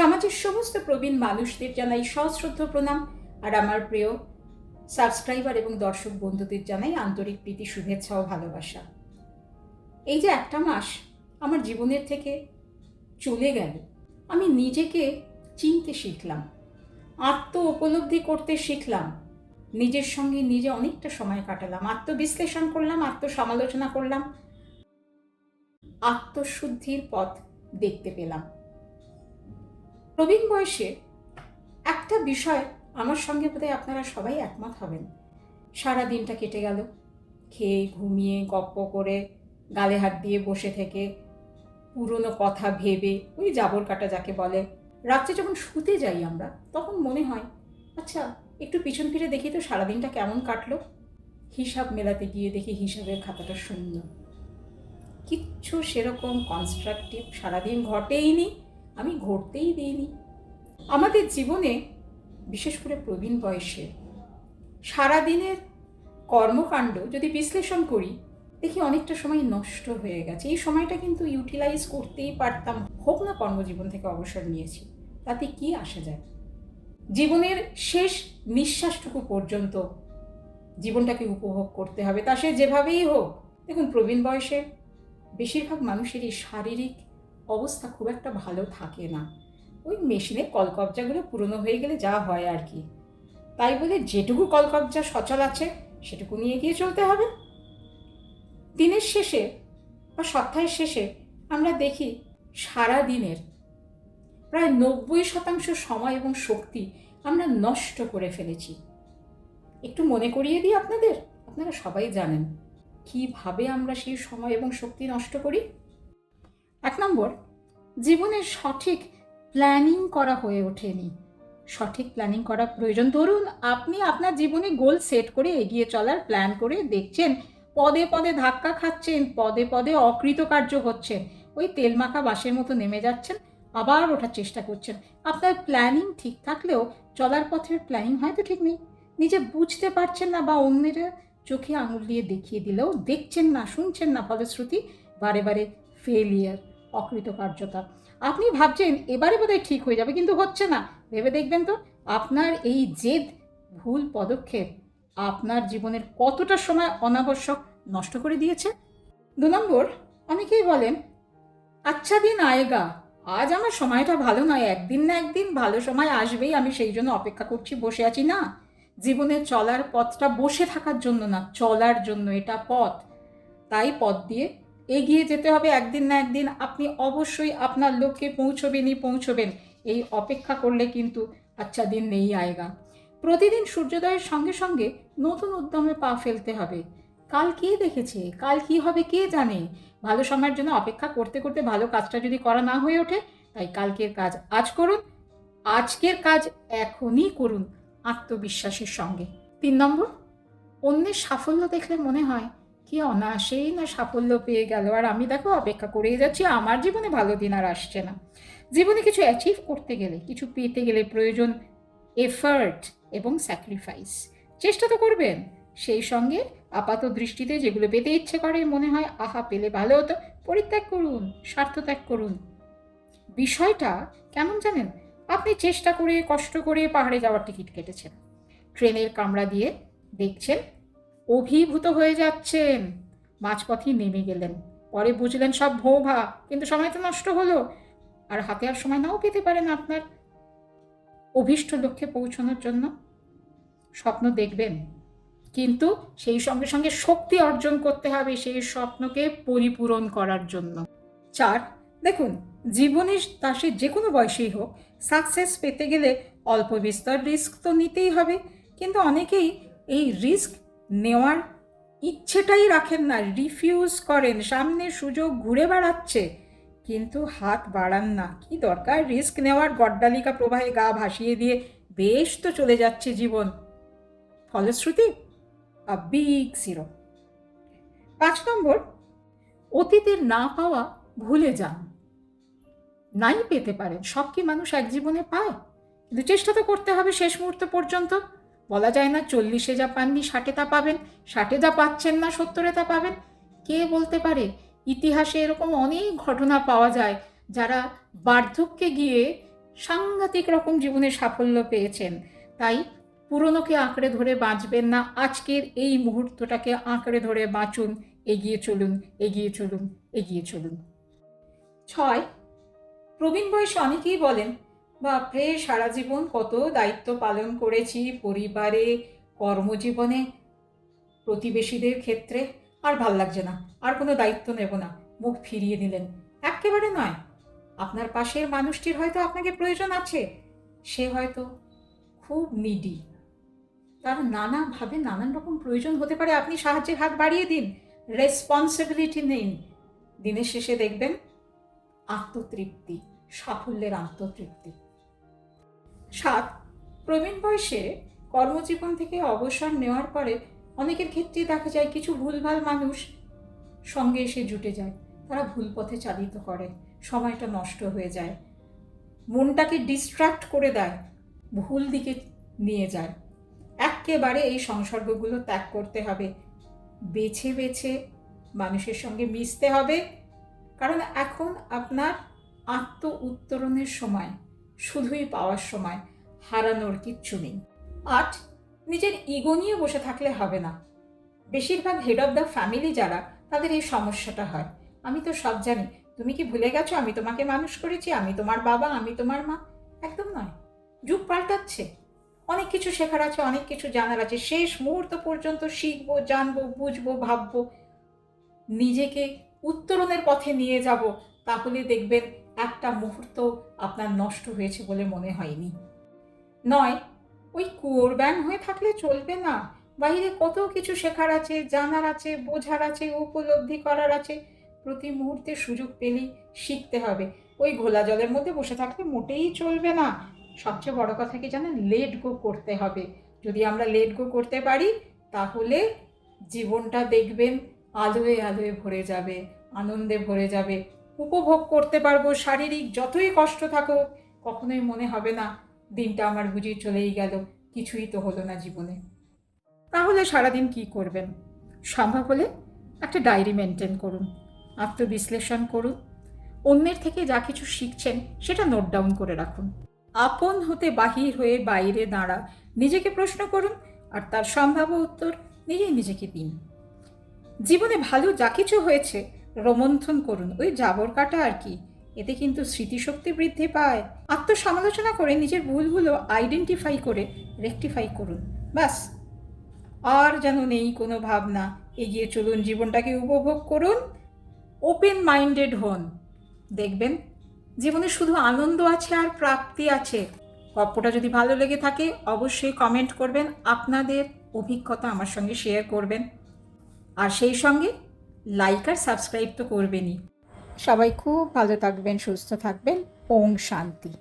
সমাজের সমস্ত প্রবীণ মানুষদের জানাই সশ্রদ্ধ প্রণাম, আর আমার প্রিয় সাবস্ক্রাইবার এবং দর্শক বন্ধুদের জানাই আন্তরিক প্রীতি, শুভেচ্ছা ও ভালোবাসা। এই যে একটা মাস আমার জীবনের থেকে চলে গেল, আমি নিজেকে চিনতে শিখলাম আত্ম উপলব্ধি করতে শিখলাম, নিজের সঙ্গে নিজে অনেকটা সময় কাটালাম, আত্মবিশ্লেষণ করলাম, আত্মসমালোচনা করলাম, আত্মশুদ্ধির পথ দেখতে পেলাম। প্রবীণ বয়সে একটা বিষয় আমার সঙ্গে বোধহয় আপনারা সবাই একমত হবেন। সারা দিনটা কেটে গেল। খেয়ে, ঘুমিয়ে, গপ্প করে, গালে হাত দিয়ে বসে থেকে, পুরনো কথা ভেবে, ওই জাবর কাটা যাকে বলে, রাত্রে যখন শুতে যাই আমরা, তখন মনে হয় আচ্ছা একটু পিছন ফিরে দেখি তো সারাদিনটা কেমন কাটলো। হিসাব মেলাতে গিয়ে দেখি হিসাবের খাতাটা শূন্য। কিচ্ছু সেরকম কনস্ট্রাকটিভ সারাদিন ঘটেইনি। আমি ঘটতেই দিইনি। আমাদের জীবনে, বিশেষ করে প্রবীণ বয়সে, সারাদিনের কর্মকাণ্ড যদি বিশ্লেষণ করি, দেখি অনেকটা সময় নষ্ট হয়ে গেছে। এই সময়টা কিন্তু ইউটিলাইজ করতেই পারতাম। হোক না কর্মজীবন থেকে অবসর নিয়েছি, তাতে কি আসা যায়? জীবনের শেষ নিঃশ্বাসটুকু পর্যন্ত জীবনটাকে উপভোগ করতে হবে। তা সে যেভাবেই হোক, দেখুন প্রবীণ বয়সে বেশিরভাগ মানুষেরই শারীরিক অবস্থা খুব একটা ভালো থাকে না। ওই মেশিনে কলকবজাগুলো পুরনো হয়ে গেলে যা হয় আর কি। তাই বলে যেটুকু কলকবজা সচল আছে, সেটুকু নিয়ে গিয়ে চলতে হবে। দিনের শেষে বা সপ্তাহের শেষে আমরা দেখি সারা দিনের প্রায় নব্বই শতাংশ সময় এবং শক্তি আমরা নষ্ট করে ফেলেছি। একটু মনে করিয়ে দিই আপনাদের? আপনারা সবাই জানেন। কীভাবে আমরা সেই সময় এবং শক্তি নষ্ট করি? এক নম্বর জীবনের সঠিক প্ল্যানিং করা হয়ে ওঠেনি। সঠিক প্ল্যানিং করা প্রয়োজন। ধরুন, আপনি আপনার জীবনে গোল সেট করে এগিয়ে চলার প্ল্যান করে দেখছেন, পদে পদে ধাক্কা খাচ্ছেন, পদে পদে অকৃতকার্য হচ্ছেন, ওই তেল মাখা বাসের মতো নেমে যাচ্ছেন, আবার ওঠার চেষ্টা করছেন। আপনার প্ল্যানিং ঠিক থাকলেও চলার পথের প্ল্যানিং হয়তো ঠিক নেই। নিজে বুঝতে পারছেন না বা অন্যেরা চোখে আঙুল দিয়ে দেখিয়ে দিলেও দেখছেন না, শুনছেন না ফলশ্রুতি, বারে বারে ফেলিয়ার অকৃতকার্যতা। আপনি ভাবছেন, এবারে বোধহয় ঠিক হয়ে যাবে, কিন্তু হচ্ছে না। ভেবে দেখবেন তো, আপনার এই জেদ, ভুল পদক্ষেপ আপনার জীবনের কতটা সময় অনাবশ্যক নষ্ট করে দিয়েছে? দু নম্বর, অনেকেই বলেন আচ্ছা দিন আয়েগা আজ আমার সময়টা ভালো নয়, একদিন না একদিন ভালো সময় আসবেই, আমি সেই জন্য অপেক্ষা করছি, বসে আছি না। জীবনে চলার পথটা বসে থাকার জন্য না, চলার জন্য এটা পথ। তাই পথ দিয়ে এগিয়ে যেতে হবে, একদিন না একদিন আপনি অবশ্যই আপনার লক্ষ্যে পৌঁছবেনই পৌঁছবেন। এই অপেক্ষা করলে কিন্তু আচ্ছা দিন নেই আয়গা। প্রতিদিন সূর্যোদয়ের সঙ্গে সঙ্গে নতুন উদ্যমে পা ফেলতে হবে। কাল কে দেখেছে? কাল কি হবে কে জানে? ভালো সময়ের জন্য অপেক্ষা করতে করতে ভালো কাজটা যদি করা না হয়ে ওঠে, তাই কালকের কাজ আজ করুন, আজকের কাজ এখনই করুন আত্মবিশ্বাসের সঙ্গে। তিন নম্বর, অন্যের সাফল্য দেখলে মনে হয় কি অনায়াসেই না সাফল্য পেয়ে গেল। আর আমি দেখো অপেক্ষা করেই যাচ্ছি, আমার জীবনে ভালো দিন আর আসছে না। জীবনে কিছু অ্যাচিভ করতে গেলে, কিছু পেতে গেলে প্রয়োজন এফার্ট এবং স্যাক্রিফাইস চেষ্টা তো করবেন। সেই সঙ্গে আপাত দৃষ্টিতে যেগুলো পেতে ইচ্ছে করে, মনে হয়, আহা, পেলে ভালো হতো। পরিত্যাগ করুন স্বার্থ ত্যাগ করুন। বিষয়টা কেমন জানেন? আপনি চেষ্টা করে, কষ্ট করে পাহাড়ে যাওয়ার টিকিট কেটেছেন। ট্রেনের কামরা দিয়ে দেখছেন অভিভূত হয়ে যাচ্ছেন। মাঝপথেই নেমে গেলেন। পরে বুঝলেন সব ভোভা, কিন্তু সময় তো নষ্ট হলো। আর হাতে আর সময় নাও পেতে পারেন আপনার। অভীষ্ট লক্ষ্যে পৌঁছানোর জন্য স্বপ্ন দেখবেন। কিন্তু সেই সঙ্গে সঙ্গে শক্তি অর্জন করতে হবে সেই স্বপ্নকে পরিপূরণ করার জন্য। চার, দেখুন, জীবনে তা সে যে কোনো বয়সেই হোক সাকসেস পেতে গেলে অল্প বিস্তর রিস্ক তো নিতেই হবে। কিন্তু অনেকেই এই রিস্ক নেওয়ার ইচ্ছেটাই রাখেন না রিফিউজ করেন, সামনে সুযোগ ঘুরে বেড়াচ্ছে, কিন্তু হাত বাড়ান না। কি দরকার? রিস্ক নেওয়ার গড্ডালিকা প্রবাহে গা ভাসিয়ে দিয়ে বেশ তো চলে যাচ্ছে জীবন। ফলশ্রুতি? আ বিগ জিরো পাঁচ নম্বর অতীতের না পাওয়া ভুলে যান। নাই পেতে পারেন। সব কি মানুষ এক জীবনে পায়? কিন্তু চেষ্টা তো করতে হবে শেষ মুহূর্ত পর্যন্ত। বলা যায় না চল্লিশে যা পাননি, ষাটে তা পাবেন। ষাটে যা পাচ্ছেন না, সত্তরে তা পাবেন। কে বলতে পারে? ইতিহাসে এরকম অনেক ঘটনা পাওয়া যায় যারা বার্ধক্যে গিয়ে সাংঘাতিক রকম জীবনে সাফল্য পেয়েছেন। তাই পুরনোকে আঁকড়ে ধরে বাঁচবেন না। আজকের এই মুহূর্তটাকে আঁকড়ে ধরে বাঁচুন। এগিয়ে চলুন এগিয়ে চলুন এগিয়ে চলুন। ছয়, প্রবীণ বয়সে অনেকেই বলেন বাপরে, সারা জীবন কত দায়িত্ব পালন করেছি পরিবারে, কর্মজীবনে, প্রতিবেশীদের ক্ষেত্রে। আর ভালো লাগছে না, আর কোনো দায়িত্ব নেব না। মুখ ফিরিয়ে দিলেন। একেবারে নয়। আপনার পাশের মানুষটির হয়তো আপনাকে প্রয়োজন আছে। সে হয়তো খুব নিডি তার নানাভাবে নানান রকম প্রয়োজন হতে পারে। আপনি সাহায্যের হাত বাড়িয়ে দিন। রেসপন্সিবিলিটি নিন। দিনের শেষে দেখবেন আত্মতৃপ্তি, সাফল্যের আত্মতৃপ্তি। সাত, প্রবীণ বয়সে কর্মজীবন থেকে অবসর নেওয়ার পরে অনেকের ক্ষেত্রে দেখা যায় কিছু ভুলভাল মানুষ সঙ্গে এসে জুটে যায়। তারা ভুল পথে চালিত করে, সময়টা নষ্ট হয়ে যায়। মনটাকে ডিস্ট্র্যাক্ট করে দেয়, ভুল দিকে নিয়ে যায়। একেবারে এই সংসর্গগুলো ত্যাগ করতে হবে। বেছে বেছে মানুষের সঙ্গে মিশতে হবে। কারণ এখন আপনার আত্ম উত্তরণের সময়। শুধুই পাওয়ার সময় হারানোর কিচ্ছু নেই। আট, নিজের ইগো নিয়ে বসে থাকলে হবে না। বেশিরভাগ হেড অফ দ্য ফ্যামিলি যারা, তাদের এই সমস্যাটা হয়। আমি তো সব জানি, তুমি কি ভুলে গেছো আমি তোমাকে মানুষ করেছি, আমি তোমার বাবা, আমি তোমার মা? একদম নয়। যুগ পাল্টাচ্ছে। অনেক কিছু শেখার আছে, অনেক কিছু জানার আছে। শেষ মুহূর্ত পর্যন্ত শিখব, জানব, বুঝব, ভাববো। নিজেকে উত্তরণের পথে নিয়ে যাব। তাহলে দেখবেন একটা মুহূর্ত আপনার নষ্ট হয়েছে বলে মনে হয়নি। নয়, ওই কুয়োর ব্যাং হয়ে থাকলে চলবে না। বাইরে কত কিছু শেখার আছে, জানার আছে, বোঝার আছে, উপলব্ধি করার আছে। প্রতি মুহূর্তে সুযোগ পেলেই শিখতে হবে। ওই ঘোলা জলের মধ্যে বসে থাকলে মোটেই চলবে না। সবচেয়ে বড় কথা কি জানেন? লেট গো করতে হবে। যদি আমরা লেট গো করতে পারি, তাহলে জীবনটা দেখবেন আলোয় আলোয় ভরে যাবে, আনন্দে ভরে যাবে। উপভোগ করতে পারব, শারীরিক যতই কষ্ট থাকুক, কখনোই মনে হবে না, দিনটা আমার বুঝিয়ে চলেই গেল, কিছুই তো হলো না জীবনে। তাহলে সারাদিন কি করবেন? সম্ভব হলে একটা ডায়েরি মেনটেন করুন, আত্মবিশ্লেষণ করুন, অন্যের থেকে যা কিছু শিখছেন সেটা নোট ডাউন করে রাখুন। আপন হতে বাহির হয়ে বাইরে দাঁড়া, নিজেকে প্রশ্ন করুন আর তার সম্ভাব্য উত্তর নিজেই নিজেকে দিন। জীবনে ভালো যা কিছু হয়েছে রোমন্থন করুন। ওই জাবর কাটা আর কি। এতে কিন্তু স্মৃতিশক্তি বৃদ্ধি পায়। আত্মসমালোচনা করে নিজের ভুলগুলো আইডেন্টিফাই করে রেকটিফাই করুন। ব্যাস। আর যেন নেই কোনো ভাবনা। এগিয়ে চলুন জীবনটাকে উপভোগ করুন। ওপেন মাইন্ডেড হন। দেখবেন, জীবনে শুধু আনন্দ আছে আর প্রাপ্তি আছে। গল্পটা যদি ভালো লেগে থাকে, অবশ্যই কমেন্ট করবেন। আপনাদের অভিজ্ঞতা আমার সঙ্গে শেয়ার করবেন। আর সেই সঙ্গে লাইক আর সাবস্ক্রাইব তো করবেনই। সবাই খুব ভালো থাকবেন সুস্থ থাকবেন। ওম শান্তি।